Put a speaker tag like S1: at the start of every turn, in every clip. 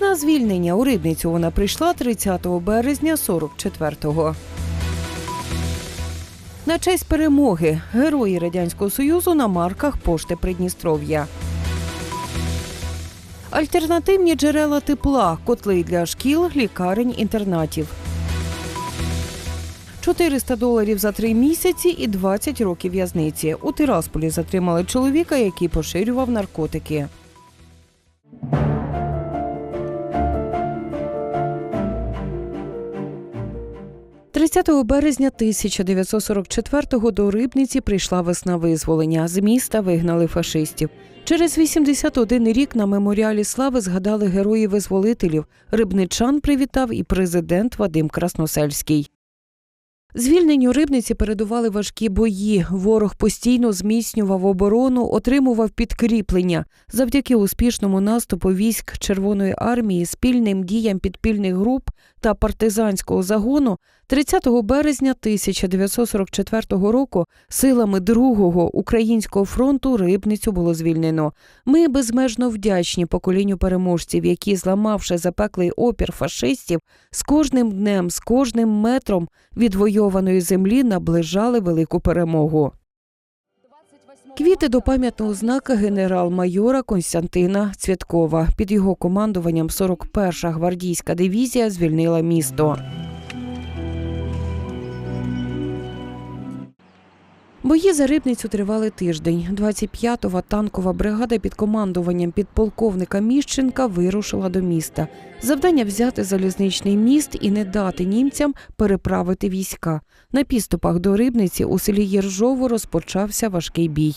S1: Весна звільнення у Рибницю вона прийшла 30 березня 44-го. На честь перемоги герої Радянського Союзу на марках пошти Придністров'я. Альтернативні джерела тепла, котли для шкіл, лікарень, інтернатів. 400 доларів за три місяці і 20 років в'язниці. У Тирасполі затримали чоловіка, який поширював наркотики. – 30 березня 1944-го до Рибниці прийшла весна визволення. З міста вигнали фашистів. Через 81 рік на меморіалі слави згадали героїв-визволителів. Рибничан привітав і президент Вадим Красносельський. Звільненню рибниці передували важкі бої. Ворог постійно зміцнював оборону, отримував підкріплення. Завдяки успішному наступу військ Червоної армії, спільним діям підпільних груп та партизанського загону 30 березня 1944 року силами другого українського фронту рибницю було звільнено. Ми безмежно вдячні поколінню переможців, які, зламавши запеклий опір фашистів, з кожним днем, з кожним метром відвойованої землі наближали велику перемогу. Квіти до пам'ятного знака генерал-майора Константина Цвяткова. Під його командуванням 41-ша гвардійська дивізія звільнила місто. Бої за рибницю тривали тиждень. 25-та танкова бригада під командуванням підполковника Міщенка вирушила до міста. Завдання взяти залізничний міст і не дати німцям переправити війська. На підступах до рибниці у селі Єржово розпочався важкий бій.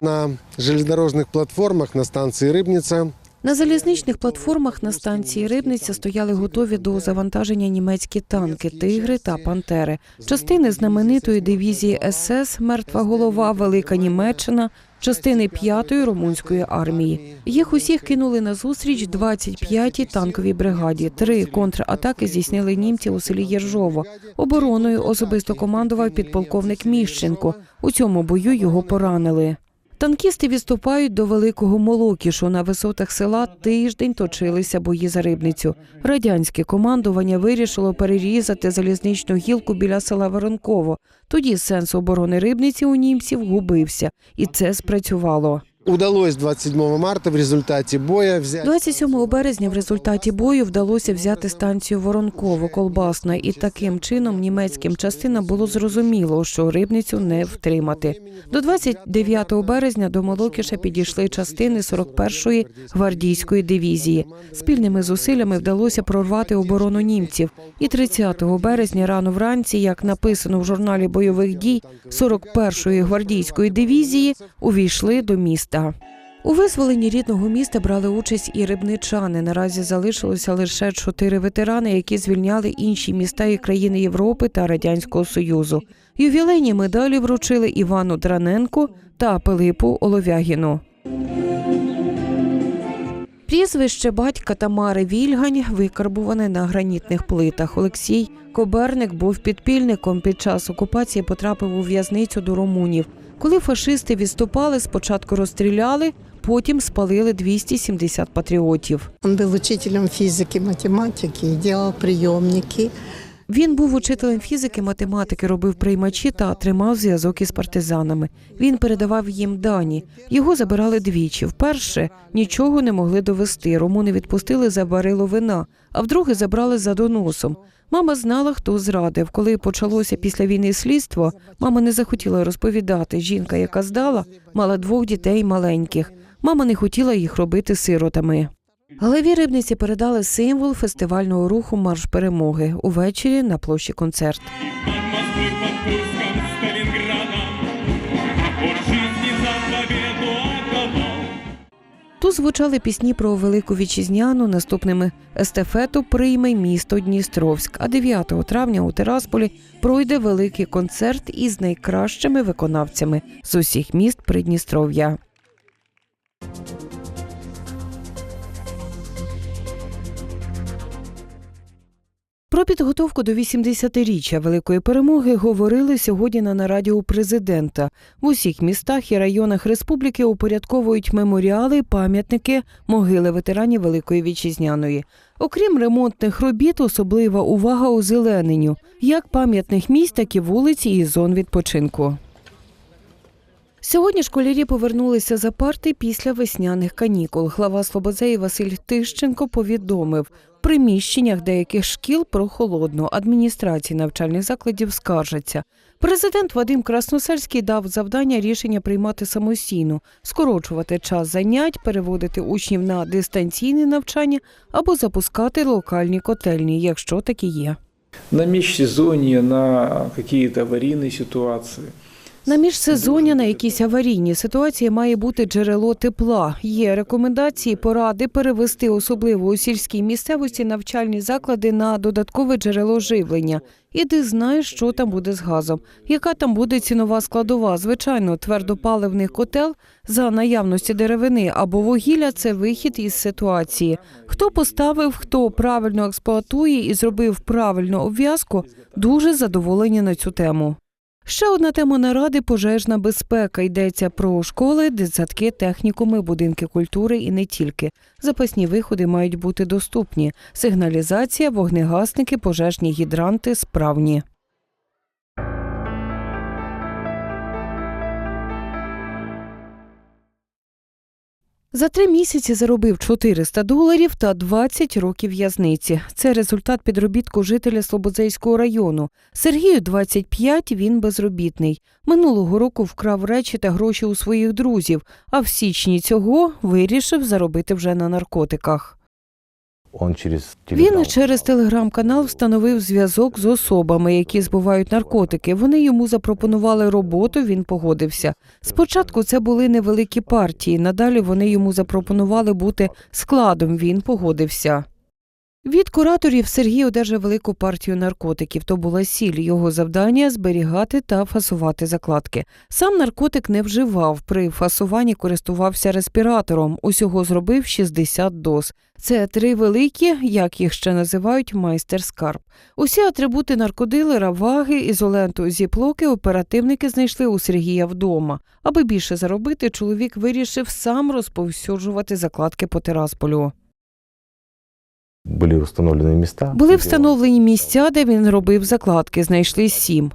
S2: На железнодорожных платформах на станции Рыбница
S1: На залізничних платформах на станції Рибниця стояли готові до завантаження німецькі танки Тигри та Пантери. Частини знаменитої дивізії СС Мертва голова Велика Німеччина. Частини 5-ї румунської армії їх усіх кинули на зустріч 25-й танковій бригаді. Три контратаки здійснили німці у селі Єржово. Обороною особисто командував підполковник Міщенко. У цьому бою його поранили. Танкісти відступають до великого Молокішу. На висотах села тиждень точилися бої за рибницю. Радянське командування вирішило перерізати залізничну гілку біля села Воронково. Тоді сенс оборони рибниці у німців губився, і це спрацювало.
S2: Удалось 27 марта в результате боя взять
S1: 27 березня в результаті бою вдалося взяти станцію Воронково колбасна, і таким чином німецьким частинам було зрозуміло, що рибницю не втримати. До 29 березня до Молокіша підійшли частини 41-ї гвардійської дивізії. Спільними зусиллями вдалося прорвати оборону німців. І 30 березня рано вранці, як написано в журналі бойових дій 41-ї гвардійської дивізії, увійшли до міста. У визволенні рідного міста брали участь і рибничани. Наразі залишилося лише чотири ветерани, які звільняли інші міста і країни Європи та Радянського Союзу. Ювілейні медалі вручили Івану Драненку та Пилипу Оловягіну. Прізвище батька Тамари Вільгань викарбуване на гранітних плитах. Олексій Коберник був підпільником. Під час окупації потрапив у в'язницю до румунів. Коли фашисти відступали, спочатку розстріляли, потім спалили 270 патріотів.
S3: Він був учителем фізики, математики робив делал приемники.
S1: Він був учителем фізики, математики, робив приймачі та тримав зв'язок із партизанами. Він передавав їм дані. Його забирали двічі. Вперше нічого не могли довести. Румуни відпустили за барило вина, а вдруге забрали за доносом. Мама знала, хто зрадив. Коли почалося після війни слідство, мама не захотіла розповідати. Жінка, яка здала, мала двох дітей маленьких. Мама не хотіла їх робити сиротами. Главі рибниці передали символ фестивального руху Марш перемоги увечері на площі концерт. Тут звучали пісні про велику вітчизняну. Наступними естафету прийме місто Дністровськ. А 9 травня у Тирасполі пройде великий концерт із найкращими виконавцями з усіх міст Придністров'я. Про підготовку до 80-річчя великої перемоги говорили сьогодні на нараді у президента. В усіх містах і районах республіки упорядковують меморіали, пам'ятники, могили ветеранів Великої вітчизняної. Окрім ремонтних робіт, особлива увага озелененню, як пам'ятних місць, так і вулиць і зон відпочинку. Сьогодні школярі повернулися за парти після весняних канікул. Глава Слободзеї Василь Тищенко повідомив, в приміщеннях деяких шкіл прохолодно, адміністрації навчальних закладів скаржаться. Президент Вадим Красносельський дав завдання рішення приймати самостійно, скорочувати час занять, переводити учнів на дистанційне навчання або запускати локальні котельні, якщо такі є.
S4: на межсезонье, на какие-то аварийные ситуации.
S1: На міжсезоння на якісь аварійні ситуації має бути джерело тепла. Є рекомендації, поради перевести особливо у сільській місцевості навчальні заклади на додаткове джерело живлення. Іди знаєш, що там буде з газом, яка там буде цінова складова. Звичайно, твердопаливний котел за наявності деревини або вугілля це вихід із ситуації. Хто поставив, хто правильно експлуатує і зробив правильну обв'язку, дуже задоволені на цю тему. Ще одна тема наради пожежна безпека. Йдеться про школи, дитсадки, технікуми, будинки культури і не тільки. Запасні виходи мають бути доступні. Сигналізація, вогнегасники, пожежні гідранти справні. За три місяці заробив 400 доларів та 20 років в'язниці. Це результат підробітку жителя Слободзейського району. Сергію 25, він безробітний. Минулого року вкрав речі та гроші у своїх друзів, а в січні цього вирішив заробити вже на наркотиках.
S5: Он через
S1: Він через телеграм-канал встановив зв'язок з особами, які збувають наркотики. Вони йому запропонували роботу. Він погодився. Спочатку це були невеликі партії. Надалі вони йому запропонували бути складом. Він погодився. Від кураторів Сергій одержав велику партію наркотиків. То була сіль. Його завдання зберігати та фасувати закладки. Сам наркотик не вживав. При фасуванні користувався респіратором. Усього зробив 60 доз. Це три великі, як їх ще називають, майстер-скарб. Усі атрибути наркодилера, ваги, ізоленту, зіплоки оперативники знайшли у Сергія вдома. Аби більше заробити, чоловік вирішив сам розповсюджувати закладки по Тирасполю.
S5: Были встановлені места.
S1: Були встановлені місця, де він робив закладки, знайшли сім.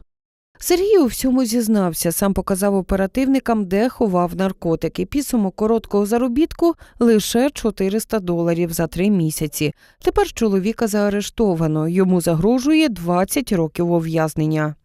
S1: Сергій у всьому зізнався, сам показав оперативникам, де ховав наркотики. Підсумок короткого заробітку лише 400 доларів за три місяці. Тепер чоловіка заарештовано. Йому загрожує 20 років ув'язнення.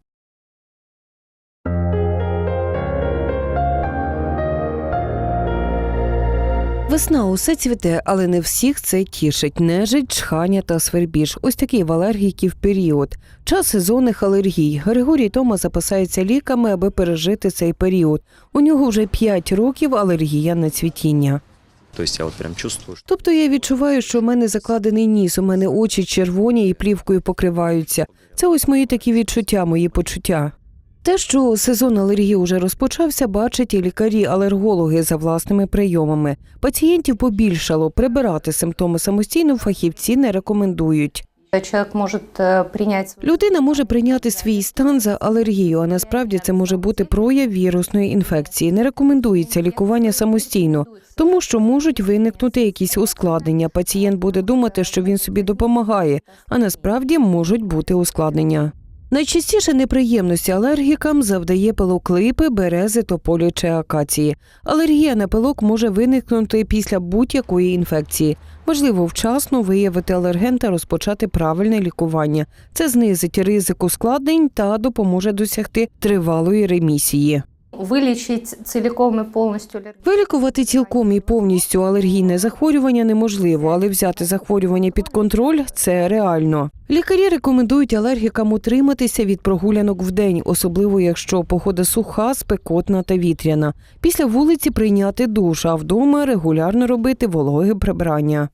S1: Весна усе цвіте, але не всіх це тішить. Нежить, чхання та свербіж. Ось такий в алергіків період. Час сезонних алергій. Григорій Тома запасається ліками, аби пережити цей період. У нього вже 5 років алергія на цвітіння.
S6: То есть я вот прям чувствую,
S1: Тобто я відчуваю, що в мене закладений ніс, у мене очі червоні і плівкою покриваються. Це ось мої такі відчуття, мої почуття. Те, що сезон алергії уже розпочався, бачать і лікарі-алергологи за власними прийомами. Пацієнтів побільшало, прибирати симптоми самостійно фахівці не рекомендують.
S7: Может э,
S1: Людина може прийняти свій стан за алергію, а насправді це може бути прояв вірусної інфекції. Не рекомендується лікування самостійно, тому що можуть виникнути якісь ускладнення. Пацієнт буде думати, що він собі допомагає, а насправді можуть бути ускладнення. Найчастіше неприємності алергікам завдає пилок липи, берези, тополі чи акації. Алергія на пилок може виникнути після будь-якої інфекції. Важливо вчасно виявити алерген та розпочати правильне лікування. Це знизить ризик ускладнень та допоможе досягти тривалої ремісії.
S7: Вылечить целиком и полностью аллергию.
S1: Вилікувати цілком і повністю алергійне захворювання неможливо, але взяти захворювання під контроль це реально. Лікарі рекомендують алергікам утриматися від прогулянок в день, особливо якщо погода суха, спекотна та вітряна. Після вулиці прийняти душ, а вдома регулярно робити вологе прибирання.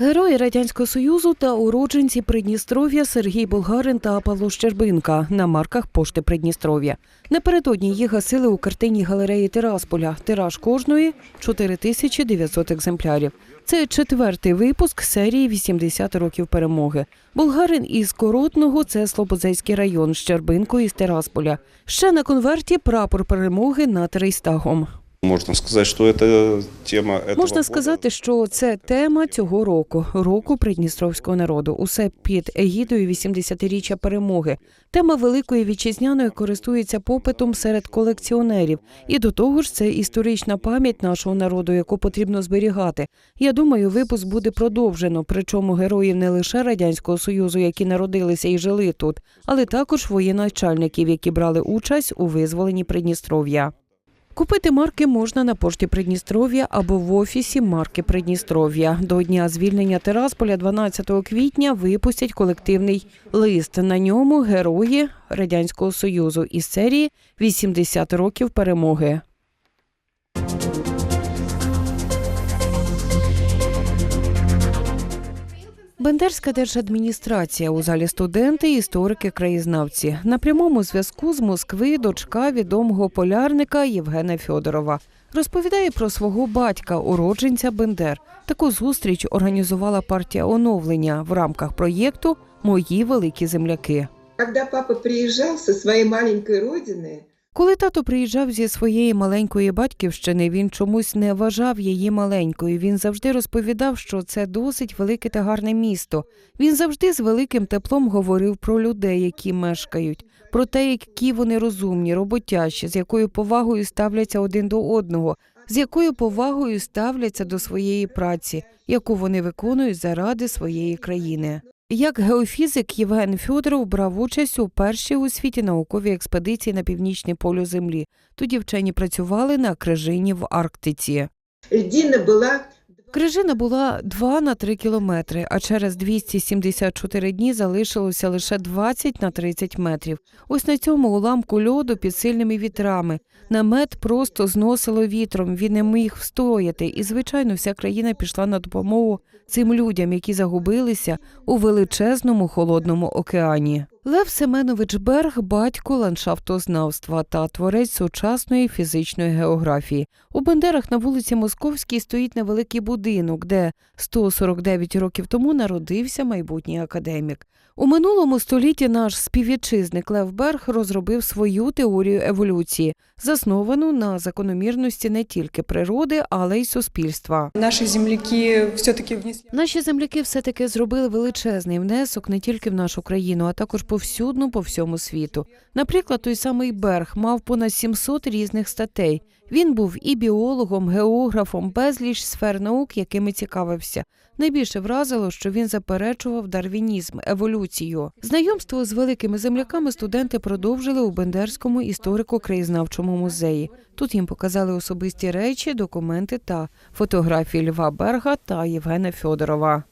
S1: Герої радянського союзу та уродженці Придністров'я Сергій Болгарин та Павло Щербинка на марках пошти Придністров'я. Напередодні їх гасили у картині галереї Тирасполя. Тираж кожної 4900 екземплярів. Це четвертий випуск серії «80 років перемоги. Болгарин із Коротного це Слободзейський район, Щербинко із Тирасполя. Ще на конверті прапор перемоги над Рейстагом.
S8: Можно сказать, что это тема
S1: Можна сказати, що це тема цього року, року придністровського народу. Усе під егідою 80-річчя перемоги. Тема великої вітчизняної користується попитом серед колекціонерів, і до того ж, це історична пам'ять нашого народу, яку потрібно зберігати. Я думаю, випуск буде продовжено. Причому героїв не лише радянського союзу, які народилися і жили тут, але також воєначальників, які брали участь у визволенні Придністров'я. Купити марки можна на пошті Придністров'я або в офісі марки Придністров'я. До дня звільнення Терасполя 12 квітня випустять колективний лист. На ньому герої Радянського Союзу із серії «80 років перемоги. Бендерська держадміністрація у залі студенти, історики, краєзнавці на прямому зв'язку з Москви дочка відомого полярника Євгена Фьодорова розповідає про свого батька, уродженця Бендер. Таку зустріч організувала партія оновлення в рамках проєкту Мої великі земляки.
S9: Когда папа приезжал со своей маленькой родины,
S1: Коли тато приїжджав зі своєї маленької батьківщини, він чомусь не вважав її маленькою. Він завжди розповідав, що це досить велике та гарне місто. Він завжди з великим теплом говорив про людей, які мешкають, про те, які вони розумні, роботящі, з якою повагою ставляться один до одного, з якою повагою ставляться до своєї праці, яку вони виконують заради своєї країни. Як геофізик Євген Фьодоров брав участь у першій у світі науковій експедиції на північний полю Землі. Тоді вчені працювали на крижині в Арктиці.
S9: Діна была
S1: Крижина була 2 на 3 кілометри, а через 274 дні залишилося лише 20 на 30 метрів. Ось на цьому уламку льоду під сильними вітрами. Намет просто зносило вітром, він не міг встояти. І, звичайно, вся країна пішла на допомогу цим людям, які загубилися у величезному холодному океані. Лев Семенович Берг, батько ландшафтознавства та творець сучасної фізичної географії. У Бендерах на вулиці Московській стоїть невеликий будинок, де 149 років тому народився майбутній академік. У минулому столітті наш співвітчизник Лев Берг розробив свою теорію еволюції, засновану на закономірності не тільки природи, але й суспільства.
S10: Наши земляки все-таки внесли
S1: Наші земляки все-таки зробили величезний внесок не тільки в нашу країну, а також повсюдно по всьому світу. Наприклад, той самий Берг мав понад 700 різних статей. Він був і біологом, географом, безліч сфер наук, якими цікавився. Найбільше вразило, що він заперечував дарвінізм, еволюцію. Знайомство з великими земляками студенти продовжили у Бендерському історико-краєзнавчому музеї. Тут їм показали особисті речі, документи та фотографії Льва Берга та Євгена Фьодорова.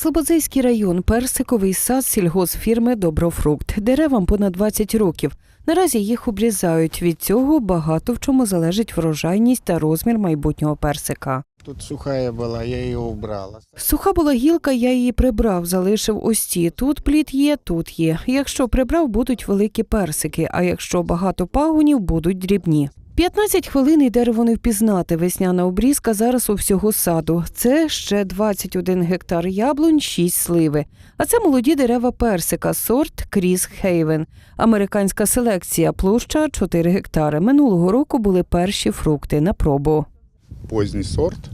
S1: Слободзейський район, персиковий сад сільгосфірми Доброфрукт. Деревам понад 20 років. Наразі їх обрізають. Від цього багато в чому залежить врожайність та розмір майбутнього персика.
S2: Тут сухая была, я ее убрала.
S1: Суха була гілка, я її прибрав, залишив ось ці. Тут плід є, тут є. Якщо прибрав, будуть великі персики, а якщо багато пагонів, будуть дрібні. 15 хвилин і дерево не впізнати. Весняна обрізка зараз у всього саду. Це ще 21 гектар яблунь, 6 сливи. А це молоді дерева персика, сорт Кріс Хейвен. Американська селекція, площа 4 гектари. Минулого року були перші фрукти на пробу.
S8: Позній сорт.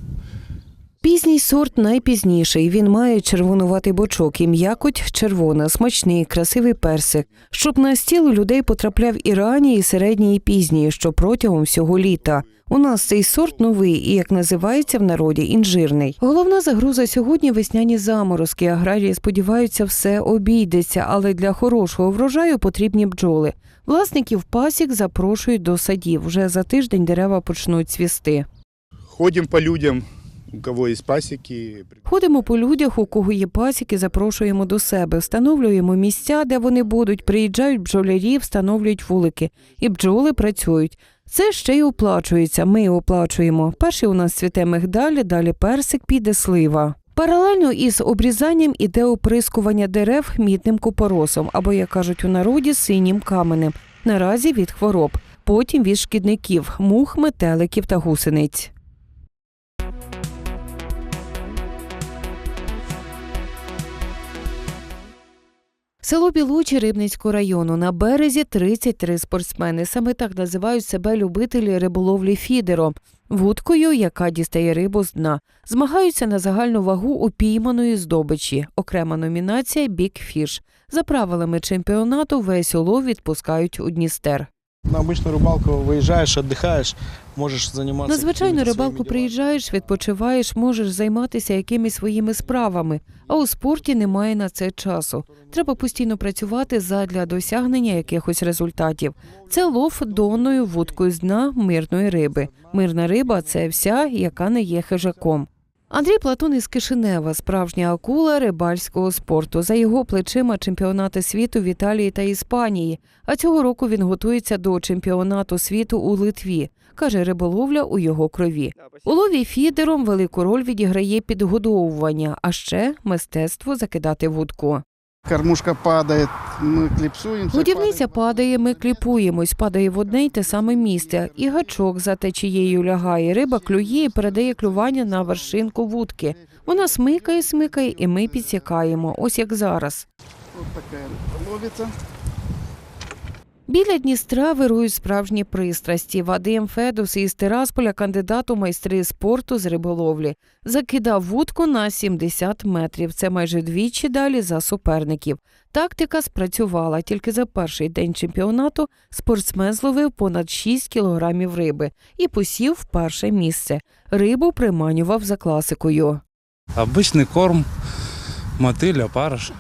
S1: Пізній сорт найпізніший. Він має червонуватий бочок і м'якоть червона, смачний, красивий персик. Щоб на стіл у людей потрапляв і ранній, і середній, і пізній, що протягом всього літа. У нас цей сорт новий і, як називається в народі, інжирний. Головна загроза сьогодні весняні заморозки. Аграрії сподіваються, все обійдеться, але для хорошого врожаю потрібні бджоли. Власників пасік запрошують до садів. Вже за тиждень дерева почнуть цвісти.
S8: Ходим по людям, у кого есть пасеки.
S1: Ходимо по людях, у кого є пасіки, запрошуємо до себе, встановлюємо місця, де вони будуть, приїжджають бджолярі, встановлюють вулики, і бджоли працюють. Це ще й оплачується. Ми оплачуємо. Перший у нас цвіте мигдаль, далі персик, піде слива. Паралельно із обрізанням іде оприскування дерев мідним купоросом, або, як кажуть у народі, синім каменем. Наразі від хвороб, потім від шкідників, мух, метеликів та гусениць. Село Білучі Рибницького району на березі 33 спортсмени. Саме так називають себе любителі риболовлі фідером, вудкою, яка дістає рибу з дна. Змагаються на загальну вагу упійманої здобичі. Окрема номінація Бікфіш. За правилами чемпіонату весь улов відпускають у Дністер.
S11: На обычную рыбалку выезжаешь, отдыхаешь, можешь заниматься.
S1: На звичайну
S11: какими-то
S1: рибалку
S11: своими делами.
S1: приїжджаєш, відпочиваєш, можеш займатися якимись своїми справами, а у спорті немає на це часу. Треба постійно працювати задля досягнення якихось результатів. Це лов донною вудкою з дна мирної риби. Мирна риба це вся, яка не є хижаком. Андрій Платон із Кишинева, справжня акула рибальського спорту. За його плечима чемпіонати світу в Італії та Іспанії. А цього року він готується до чемпіонату світу у Литві. Каже, риболовля у його крові. У лові фідером велику роль відіграє підгодовування, а ще мистецтво закидати вудку.
S11: Кормушка падает, мы клипсуемся.
S1: Годівниця падає, ми кліпуємось, падає в одне й те саме місце. І гачок за течією лягає. Риба клює і передає клювання на вершинку вудки. Вона смикає, смикає, і ми підсікаємо. Ось як зараз.
S11: Вот такая ловится.
S1: Біля Дністра вирують справжні пристрасті. Вадим Федус із Тирасполя, кандидат у майстри спорту з риболовлі, закидав вудку на 70 метрів. Це майже двічі далі за суперників. Тактика спрацювала. Тільки за перший день чемпіонату спортсмен зловив понад 6 кілограмів риби і посів в перше місце. Рибу приманював за класикою.
S8: Обычный корм, мотыль, опарыш.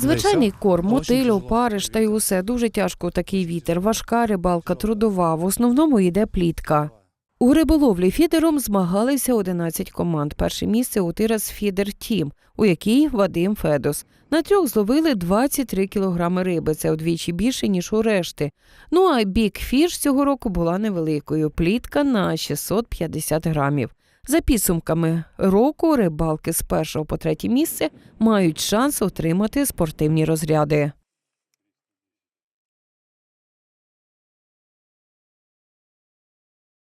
S1: Звичайний корм, мотиль, опариш та й усе. Дуже тяжко такий вітер. Важка рибалка, трудова. В основному йде плітка. У риболовлі фідером змагалися 11 команд. Перше місце у Тирас Фідер Тім, у якій Вадим Федос. На трьох зловили 23 кілограми риби. Це вдвічі більше, ніж у решти. Ну а бік фіш цього року була невеликою. Плітка на 650 грамів. За підсумками року рибалки з першого по третє місце мають шанс отримати спортивні розряди.